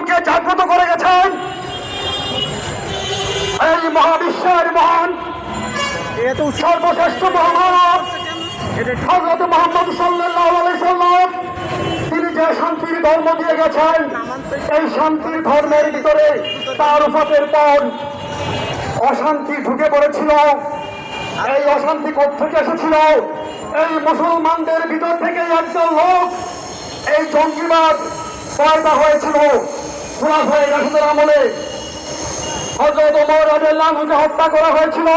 জনগণকে জাগ্রত করে গেছেন। এই মহাবিশ্বের মহান, সর্বশ্রেষ্ঠ মহামানব হজরত মোহাম্মদ তিনি যে শান্তির ধর্ম দিয়ে গেছেন শান্তির ধর্মের ভিতরে তার পর অশান্তি ঢুকে পড়েছিল। এই অশান্তি থেকে এসেছিল? এই মুসলমানদের ভিতর থেকে একজন লোক এই জঙ্গিবাদ পয়দা হয়েছিল। খোলাফায় রাশিদের আমলে। হজরত ওমর রাজেল্লাহকে হত্যা করা হয়েছিল।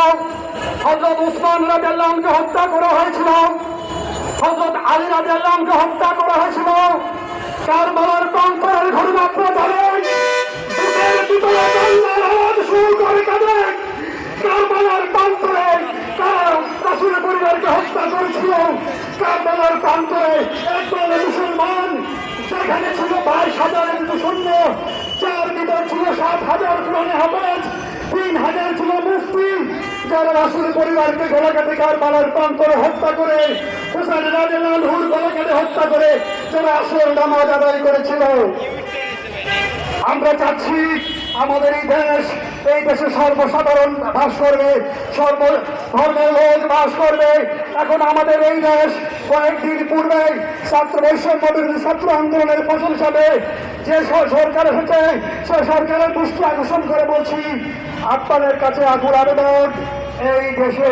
হজরত উসমান রাজেল্লাহকে হত্যা করা হয়েছিল। হজরত আলী রাজেল্লাহকে হত্যা করা হয়েছিল। কারবালার প্রান্তরের ঘটনা আপনারা জানেন। বুকের ভিতরে আল্লাহর আওয়াজ শুরু করে কাঁদে। কারবালার প্রান্তরে কার রাসুল পরিবারকে হত্যা করেছিল। কারবালার প্রান্তরে একদল মুসলমান যারা রাসুল পরিবারকে গলা কাটে কারবালার হত্যা করে, হুসাইন রাজেলালহুর গলা হত্যা করে যারা আসল নামাজ আদায় করেছিল। আমরা চাচ্ছি আমাদের এই দেশ, এই দেশে সর্বসাধারণ বাস করবে সর্ব ধর্মের লোক বাস করবে। এখন আমাদের এই দেশ কয়েকদিন পূর্বে ছাত্র বৈষম্য বিরোধী ছাত্র আন্দোলনের ফসল হিসাবে যে সরকার এসেছে সে সরকারের দৃষ্টি আকর্ষণ করে বলছি, আপনাদের কাছে আকুল আবেদন, এই দেশে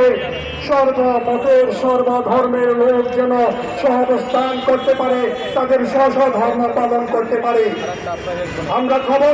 সর্বমতের সর্বধর্মের লোক যেন সহাবস্থান করতে পারে, তাদের স্ব ধর্ম পালন করতে পারে। আমরা খবর